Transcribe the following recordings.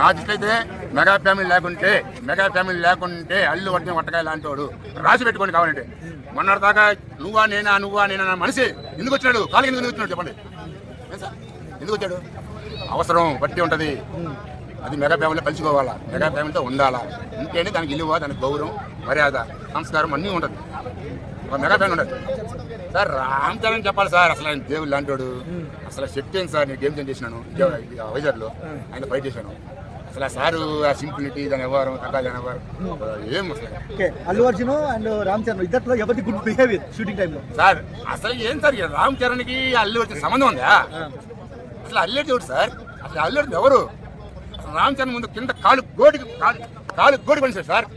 నా దృష్టి mega family లేకుంటే మెగా ఫ్యామిలీ లేకుంటే అల్లు వర్గం వట్టకాయ లాంటి వాడు రాసి పెట్టుకోండి కావాలంటే. మొన్నటిదాకా నువ్వా నేనా నువ్వా నేనా నా మనిషి ఎందుకు వచ్చినాడు? కాలికి ఎందుకు వచ్చినాడు చెప్పండి. ఎందుకు వచ్చాడు? అవసరం బట్టి ఉంటుంది. అది మెగా ఫ్యామిలీలో కలుసుకోవాలా? మెగా ఫ్యామిలీతో ఉండాలా? ఉంటేనే దానికి ఇల్లువా దానికి గౌరవం మర్యాద సంస్కారం అన్నీ ఉంటుంది. ఒక మెగా ఫ్యామిలీ ఉండదు సార్ రామ్ చరణ్ చెప్పాలి సార్ అసలు ఆయన దేవుడు లాంటివాడు అసలు ఏంటి సార్ నేను గేమ్ చేంజ్ చేసినాను. వైజాగ్లో ఆయన ఫైట్ చేశాను. అసలు ఆ సారు ఆ సింపులిటీ దాని వ్యవహారం తగ్గాలి దాని వ్యవహారం. ఏం ఓకే అల్లు అర్జున్ అండ్ రామ్ చరణ్ ఇద్దట్లో ఎవరిది గుడ్ బిహేవియర్ షూటింగ్ టైంలో? సార్ అసలు ఏం సార్ రామ్ చరణ్కి అల్లు అర్జున్ సంబంధం ఉందా? అసలు అల్లు అర్జున్ సార్? అసలు అల్లు అర్జున్ ఎవరు? రామ్ చరణ్ ముందు కింద కాలు గోడికి కాలు గోడి పనిచేశాడు సార్.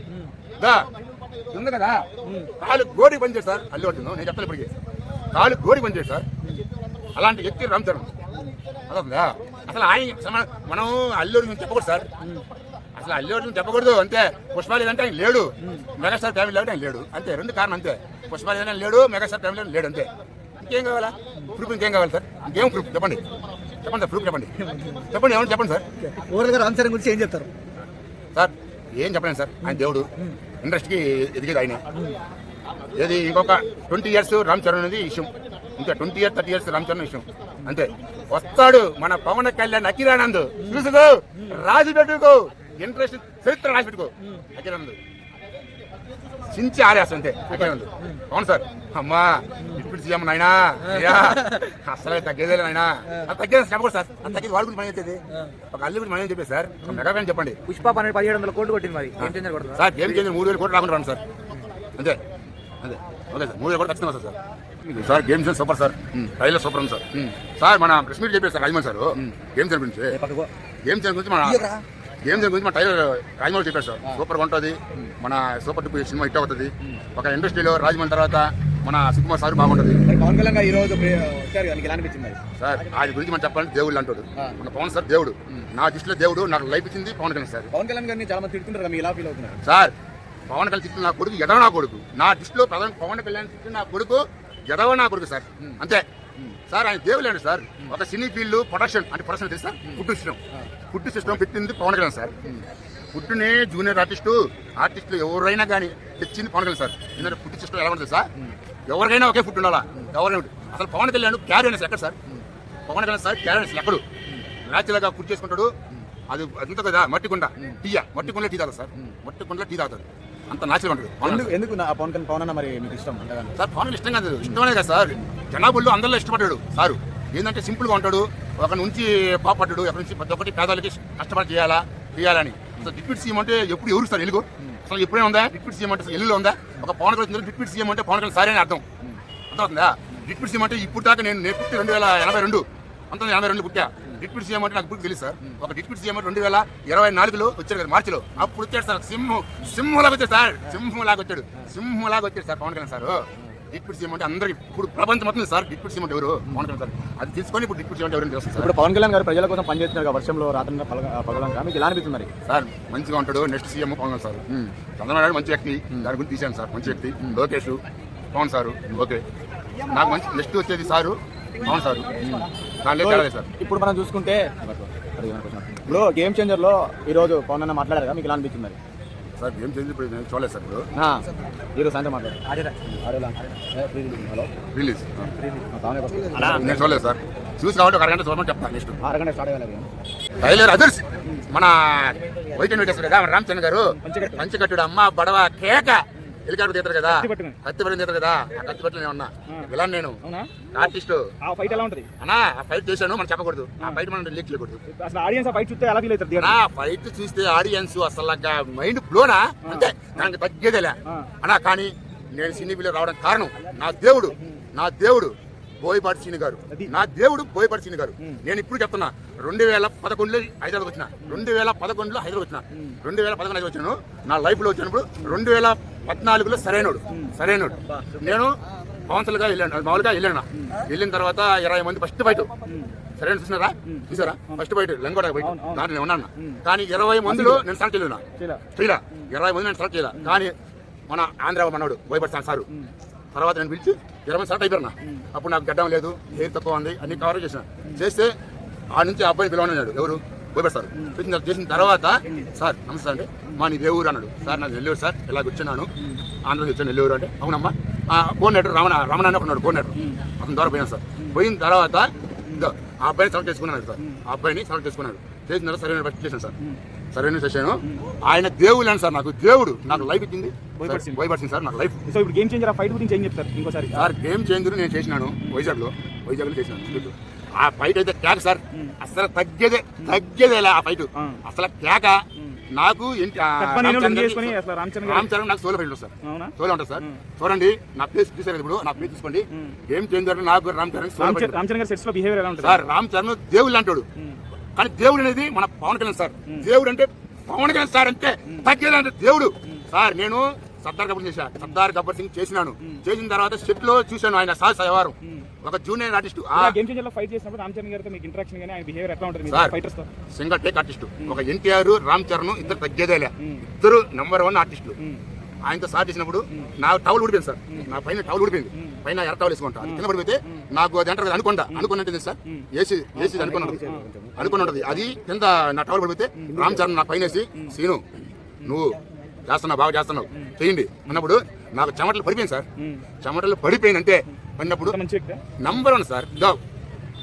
ఉంది కదా? కాలు గోడికి పనిచేశాడు సార్ అల్లు అర్జున్. నేను చెప్తాను ఇప్పటికి. కాలు గోడికి పనిచేశాడు సార్ అలాంటి వ్యక్తి రామ్ చరణ్. అదొకదా? అసలు ఆయన మనం అల్లు అర్జున్ చెప్పకూడదు సార్. అసలు అల్లు అర్జున్ చెప్పకూడదు అంతే. పుష్పాలు అంటే ఆయన లేడు. మెగాస్టార్ ఫ్యామిలీ లేకపోతే ఆయన లేడు. అంతే రెండు కారణం అంతే. పుష్పాలు ఏదైనా లేడు మెగాస్టార్ ఫ్యామిలీ లేడు అంతే. ఇంకేం కావాలా? ప్రూఫ్ ఇంకేం కావాలి సార్? ఇంకేం ప్రూఫ్? చెప్పండి. చెప్పండి సార్ ప్రూఫ్ చెప్పండి. చెప్పండి ఏమన్నా చెప్పండి సార్. ఓవరాల్గా రామ్ చరణ్ గురించి ఏం చెప్తారు? సార్ ఏం చెప్పలేను సార్. ఆయన దేవుడు. ఇండస్ట్రీకి ఎదిగేది ఆయన. ఏది ఇంకొక ట్వంటీ ఇయర్స్ రామ్ చరణ్ అనేది విషయం ఇంకా twenty years thirty years Ram Charan విషయం అంతే. వస్తాడు మన పవన్ కళ్యాణ్ అఖిరానంద్ చూసుకో రాజు పెట్టుకో. ఇంట్రెస్ట్ చరిత్ర రాసి పెట్టుకో. అఖిరానంద్ చించి ఆరేస్తా అంతే. అఖిరానంద్ అవును సార్. అమ్మా ఇప్పుడు సీఎం నాయనా. అసలు తగ్గేదే నాయనా. అది తగ్గేది చెప్పకూడదు సార్. అది తగ్గేది వాడి గురించి మనం చెప్పేది ఒక అల్లు గురించి మనం చెప్పేది సార్. మెగా ఫ్యాన్ చెప్పండి. పుష్ప పన్నెండు పదిహేడు వందల కోట్లు కొట్టింది మరి. ఏం సార్ గేమ్ చేంజ్ మూడు వేలు కోట్లు రాకుండా సార్. అంతే. అంతే ఓకే సార్ మూడు వేలు కూడా ఖచ్చితంగా sir. Sir game change super sir. Trailer super ఉంది సార్. సార్ మన ప్రెస్ మీట్ చెప్పారు sir Rajamouli sir. Game change గురించి. గేమ్ చేంజ్ గురించి మన గేమ్ చేంజ్ గురించి మన టైలర్ రాజమౌళి చెప్పారు సార్. సూపర్ ఉంటుంది. మన సూపర్ డూపర్ సినిమా హిట్ అవుతుంది. ఒక ఇండస్ట్రీలో రాజమౌళి తర్వాత మన సుకుమార్ సార్ బాగుంటుంది. పవన్ కళ్యాణ్ ఈ రోజు సార్ ఆయన గురించి మనం చెప్పాలంటే దేవుడు అంటాడు మన పవన్ సార్ దేవుడు. నా దృష్టిలో దేవుడు నాకు లైఫ్ ఇచ్చింది పవన్ కళ్యాణ్ సార్. పవన్ కళ్యాణ్ గారిని చాలా మంది ఎలా ఫీల్ అవుతున్నారు. సార్ పవన్ కళ్యాణ్ తిట్టిన నా కొడుకు ఎదవ నా కొడుకు. నా దృష్టిలో ప్రధాన పవన్ కళ్యాణ్ తిట్టిన నా కొడుకు ఎదవ నా కొడుకు సార్. అంతే. సార్ ఆయన దేవులేండి సార్. ఒక సినీ ఫీల్డ్ ప్రొడక్షన్ అంటే ప్రొడక్షన్ తెలుసు? Sir food system. Food system పెట్టింది పవన్ కళ్యాణ్ సార్. ఫుడ్ని జూనియర్ ఆర్టిస్టు ఆర్టిస్టులు ఎవరైనా కానీ తెచ్చింది పవన్ కళ్యాణ్ సార్. ఎందుకంటే ఫుడ్ సిస్టమ్ ఎలా ఉంటుంది సార్ ఎవరికైనా ఒకే ఫుడ్ ఉండాలా? ఎవరైనా. అసలు పవన్ కళ్యాణ్ క్యారీ అనేసి ఎక్కడ sir. Pawan Kalyan sir carry అనేసి ఎక్కడు న్యాచురల్గా ఫుడ్ చేసుకుంటాడు. అది అంత కదా మట్టి కుండ. టీయా? మట్టి కుండలో టీ తాగుతాడు సార్. మట్టి కుండలో టీ తాగుతాడు. అంత న్యాచురల్ ఉంటుంది. ఎందుకు పవన్ కళ్యాణ్ పవన్ అన్న మరి మీకు ఇష్టం? సార్ పవన్ ఇష్టం కాదు ఇష్టమనే కదా సార్? జనాభాలో అందరిలో ఇష్టపడ్డాడు సారు. ఏంటంటే సింపుల్గా ఉంటాడు. ఒక నుంచి పాపడ్డాడు ఎక్కడి నుంచి ప్రతి ఒక్కటి పేదలకి కష్టపడి చేయాలా చేయాలని. అసలు డిప్యూటీ సీఎం అంటే ఎప్పుడు ఎవరు సార్ ఎలుగు? అసలు ఎప్పుడైనా ఉందా? డిప్యూటీ సీఎం అంటే అసలు ఎల్లులో ఉందా? ఒక పవన్ కళ్యాణ్ డిప్యూటీ సీఎం అంటే పవన్ కళ్యాణ్ సారే అని అర్థం. అర్థమవుతుందా? డిప్యూటీ సీఎం అంటే ఇప్పుడు దాకా నేను నేను పుట్టి రెండు వేల ఎనభై రెండు పంతొమ్మిది ఎనభై రెండు పుట్టా. డిప్యూటీ సీఎం అంటే నాకు ఇప్పుడు తెలుసు సార్. ఒక డిప్యూటీ సీఎం రెండు వేల ఇరవై నాలుగులో వచ్చారు కదా మార్చిలో. అప్పుడు వచ్చాడు సార్ సింహం సింహంలాగా వచ్చాడు సార్. సింహంలాగా వచ్చాడు. సింహంలాగా వచ్చాడు sir Pawan Kalyan sir. Deputy CM అంటే అందరికి ఇప్పుడు ప్రపంచం మొత్తం సార్ డిప్యూటీ సీఎం అంటే ఎవరు? పవన్ కళ్యాణ్ సార్. అది తీసుకొని ఇప్పుడు డిప్యూటీ సీఎం అంటే ఎవరు తెలుసు సార్? ఇప్పుడు పవన్ కళ్యాణ్ గారు ప్రజల కోసం పనిచేస్తున్నారు వర్షంలో రాత్రి పగలంగా మీకు ఎలా అనిపిస్తుంది మరి? సార్ మంచిగా ఉంటాడు. Next CM Pawan Kalyan sir. Chandrababu Naidu మంచి వ్యక్తి. దాని గురించి తీశాను సార్. మంచి వ్యక్తి. లోకేష్ పవన్ సారు. ఓకే. నాకు మంచి నెక్స్ట్ వచ్చేది సారు. పవన్ సారు. తేడా లేదు సార్. ఇప్పుడు మనం చూసుకుంటే ఇప్పుడు గేమ్ చేంజర్లో ఈ రోజు పవన్ అన్న మాట్లాడారు కదా, మీకు ఎలా అనిపించింది మరి? సార్ గేమ్ చేంజ్ ఇప్పుడు నేను చూడలేదు సార్ ఇప్పుడు. ఆ, ఈరోజు సాయంత్రం మాట్లాడారు హలో? రిలీజ్ నేను చూడలేదు సార్. చూసి కాబట్టి ఒక అరగంట చూడమని చెప్తాను నెక్స్ట్ అరగంట స్టార్ట్ అవ్వాలి టైలర్ అదర్స్. మన వైట్ అండ్ కదా మన రామచంద్ర గారు పంచకట్టుడు అమ్మ బడవ కేక. హెలికాప్టర్ తీస్తారు కదా. కత్తి పట్టుకుని. తీస్తారు కదా. ఆ కత్తి పట్టుకుని నేను ఉన్నా. ఇలా నేను. ఆర్టిస్ట్. ఆ ఫైట్ ఎలా ఉంటుంది? అన్నా ఆ ఫైట్ చేశాను మనం చెప్పకూడదు. ఆ ఫైట్ మనం లీక్ చేయకూడదు అసలు ఆడియన్స్ ఆ ఫైట్ చూస్తే ఎలా ఫీల్ అవుతారు నా ఫైట్ చూస్తే ఆడియన్స్ అసలు మైండ్ బ్లోనా? అంతే. దానికి తగ్గేదేలే. ఆ. అన్నా కానీ నేను సినీ రావడం కారణం నా దేవుడు. నా దేవుడు. బోయపాటి సీని గారు. నా దేవుడు బోయపాటి సీని గారు. నేను ఇప్పుడు చెప్తున్నా రెండు వేల పదకొండులో హైదరాబాద్ వచ్చిన రెండు వేల పదకొండులో హైదరాబాద్ వచ్చిన రెండు వేల పదకొండు వచ్చాను నా లైఫ్లో వచ్చినప్పుడు రెండు వేల పద్నాలుగులో సరైనడు సరైనడు. నేను కౌన్సిల్గా వెళ్ళాను మామూలుగా వెళ్ళాను. వెళ్ళిన తర్వాత ఇరవై మంది ఫస్ట్ ఫైట్. సరైన చూసినారా? చూసారా? ఫస్ట్ బయట లంగోడ బయట దాంట్లో నేను ఉన్నాను. కానీ ఇరవై మందిలో నేను సెలెక్ట్ చేయలేను. చేయలే. చేయలే. ఇరవై మంది నేను సెలెక్ట్ చేయలే. కానీ మన ఆంధ్ర మనోడు భయపడతాను సారు తర్వాత నేను పిలిచి ఇరవై మంది అయిపోయినా. అప్పుడు నాకు గడ్డం లేదు ఏం తక్కువ ఉంది అన్ని కవర్ చేసిన. చేస్తే ఆ నుంచి ఆ అబ్బాయిని పిలవనన్నాడు ఎవరు? భయపడతారు. చేసిన చేసిన తర్వాత సార్ నమస్తే అండి. మా నీ ఊరు అన్నాడు. సార్ నాకు నెల్లూరు సార్. ఇలా వచ్చాను ఆంధ్రప్రదేశ్ వచ్చాను నెల్లూరు అంటే. అవునమ్మా. ఆ, కోఆర్డినేటర్ రమణ రమణ అని ఉన్నాడు కోనేటర్ అతని ద్వారా పోయినా సార్. పోయిన తర్వాత ఇదో ఆ అబ్బాయిని సెలెక్ట్ చేసుకున్నాడు సార్. ఆ అబ్బాయిని సెలెక్ట్ చేసుకున్నాడు. చేసిన తర్వాత సరైన బట్టి చేశాను సార్. సరైన చేశాను ఆయన దేవుడు అని సార్ నాకు. దేవుడు. నాకు లైఫ్ ఇచ్చింది. భయపడిచింది సార్ నాకు లైఫ్ సో ఇప్పుడు గేమ్ చేంజర్ ఆ ఫైట్ గురించి ఏం చెప్తారు ఇంకోసారి? సార్ గేమ్ చేంజర్ నేను చేసినాను. వైజాగ్లో వైజాగ్లో చేసినాను ఆ ఫైట్ అయితే కేక సార్. అసలు తగ్గేదే తగ్గేదే ఆ ఫైట్. అసలు కేక నాకు ఏంటి ఆ కట్పని రామ్ నేను చరణ్ లింక్ చేసుకొని అసలు రామ్ చరణ్ గారు- రామ్ చరణ్ నాకు సోలో ఫైట్ సార్. అవునా? సోలో ఉంటుంది సార్. చూడండి నా ప్లేస్ చూసారు ఇప్పుడు? నా ప్లేస్ చూసుకోండి. గేమ్ చేంజర్ నాకు రామ్ చరణ్ రామ్ చరణ్ గారి బిహేవియర్ ఉంటుంది? సార్ రామ్ చరణ్ దేవుడు అంటాడు. కానీ దేవుడు అనేది మన పవన్ కళ్యాణ్ సార్. దేవుడు అంటే పవన్ కళ్యాణ్ సార్ అంటే తగ్గేదంటే దేవుడు. సార్ నేను సర్దార్ గబ్బర్ చేశా. సర్దార్ గబ్బర్ సింగ్ చేసినాను. చేసిన తర్వాత సెట్లో చూశాను ఆయన సాహస వ్యవహారం ఒక junior artist sir. Single take artist ఒక ఎన్టీఆర్ రామ్ చరణ్ ఇద్దరు తగ్గేదేలే ఇద్దరు నంబర్ వన్ ఆర్టిస్టులు ఆయనతో స్టార్ట్ చేసినప్పుడు నా టవల్ ఊడిపోయింది సార్. నా పైన టవల్ ఊడిపోయింది. పైన ఎర్ర టవల్ వేసుకుంటా. అది కింద పడిపోతే నాకు అది అంటారు అనుకుంటా అనుకున్నట్టు సార్ ఏసీ ఏసీ అనుకుని ఉంటుంది అనుకుని ఉంటుంది. అది కింద నా టవల్ పడిపోతే రామ్ చరణ్ నా పైన వేసి సీను నువ్వు చేస్తున్నావు బాగా చేస్తున్నావు. చేయండి. అన్నప్పుడు నాకు చెమటలు పడిపోయింది సార్. చెమటలు పడిపోయింది అంతే పడినప్పుడు నంబర్ వన్ సార్. ఇదో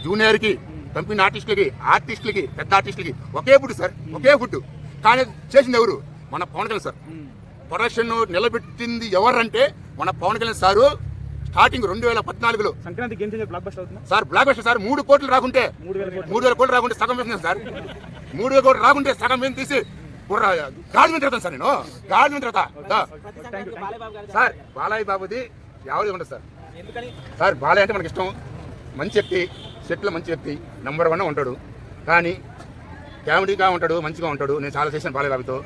జూనియర్కి కంపెనీ ఆర్టిస్టులకి ఆర్టిస్టులకి పెద్ద ఆర్టిస్టులకి ఒకే ఫుడ్ సార్. ఒకే ఫుడ్. కానీ చేసింది ఎవరు? మన పవన్ కళ్యాణ్ సార్. ప్రొడక్షన్ నిలబెట్టింది ఎవరంటే మన పవన్ కళ్యాణ్ సారు స్టార్టింగ్ రెండు వేల పద్నాలుగులో. Sankranti game changer blockbuster అవుతుందా? సార్ బ్లాక్ బస్టర్ సార్ మూడు కోట్లు రాకుంటే మూడు వేల కోట్లు. రాకుంటే సగం వేసింది సార్. మూడు వేల కోట్లు రాకుంటే సగం వేసి తీసి బుర్ర గాడి మీద తిరుగుతాను సార్ నేను. గాడి యూ సార్ బాలయ్య బాబుది ఎవరిది ఉండదు సార్. సార్ బాలయ్య అంటే మనకి ఇష్టం మంచి వ్యక్తి సెట్లో మంచి వ్యక్తి నెంబర్ వన్ ఉంటాడు. కానీ కామెడీగా ఉంటాడు మంచిగా ఉంటాడు. నేను చాలా చేశాను బాలయ్య బాబుతో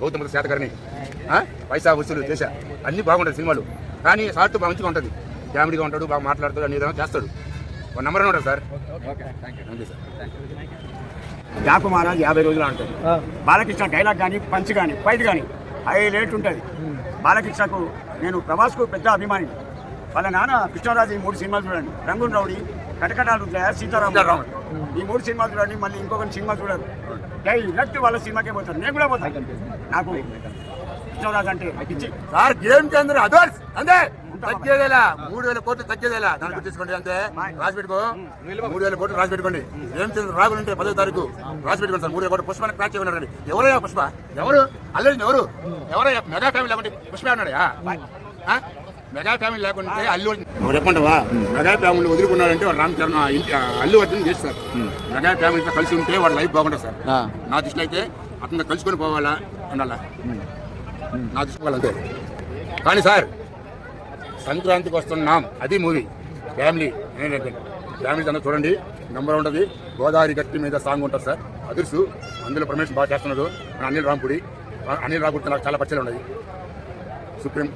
గౌతమ శాతకర్ని ఆ? పైసా వసూలు చేశా. అన్ని బాగుంటాయి సినిమాలు. కానీ బాగా మంచిగా ఉంటుంది. కామెడీగా ఉంటాడు బాగా మాట్లాడతాడు అన్ని విధంగా చేస్తాడు. ఒక నెంబర్ వన్ ఉంటాడు sir. Thank you sir Maharaj యాభై రోజులు ఆడుతుంది బాలకృష్ణ డైలాగ్ కానీ పంచ్ కానీ ఫైట్ కానీ హైలైట్ ఉంటుంది. బాలకృష్ణకు నేను ప్రభాస్కు పెద్ద అభిమాని. వాళ్ళ నాన్న కృష్ణరాజు ఈ మూడు సినిమాలు చూడండి. Rangoon rowdy Katakatalu Rudrayya, Sitaram Sitaram. ఈ మూడు సినిమాలు చూడండి. మళ్ళీ ఇంకొక సినిమా చూడరు. డైరెక్ట్ వాళ్ళ సినిమాకే పోతారు. నేను కూడా పోతాను నాకు కృష్ణరాజు అంటే సార్ గేమ్ చేందరు అదర్స్ అంతే తగ్గేదేలా మూడు వేల కోట్లు తగ్గేదేలా. దాన్ని గుర్తించుకోండి అంతే. రాసి పెట్టుకో. మూడు వేల కోట్లు. రాసి పెట్టుకోండి. గేమ్ చేంద్ర రాగులుంటే పదో తారీఖు రాసి పెట్టుకోండి సార్. మూడు వేల కోట్లు పుష్పానికి క్రాచ్ చేయమన్నాడు ఎవరయ్యా పుష్ప? ఎవరు? అల్లడి ఎవరు? ఎవరయ్యా మెగా ఫ్యామిలీ లేకుంటే పుష్ప అన్నాడా ఆ? మెగా ఫ్యామిలీ లేకుంటే అల్లు చెప్పండివా మెగా ఫ్యామిలీ వదులుకున్నాడంటే వాడు రామ్ చరణ్ అల్లు అర్జున్ చేస్తారు మెగా ఫ్యామిలీతో కలిసి ఉంటే వాడు లైఫ్ బాగుంటుంది సార్. నా దృష్టిలో అయితే అతను కలుసుకొని పోవాలా అనాలా? నా దృష్టి వాళ్ళంతే కానీ సార్ సంక్రాంతికి వస్తున్నాం. అది మూవీ. ఫ్యామిలీ. ఫ్యామిలీ అందరూ చూడండి. నెంబర్ ఉంటుంది. గోదావరి గట్టి మీద సాంగ్ ఉంటుంది సార్. అదుర్సు. అందులో ప్రమేష్ బాగా చేస్తున్నారు అనిల్ రాంపుడి. అనిల్ రాంపుడితో నాకు చాలా పరిచయాలు ఉన్నాయి. సుప్రీం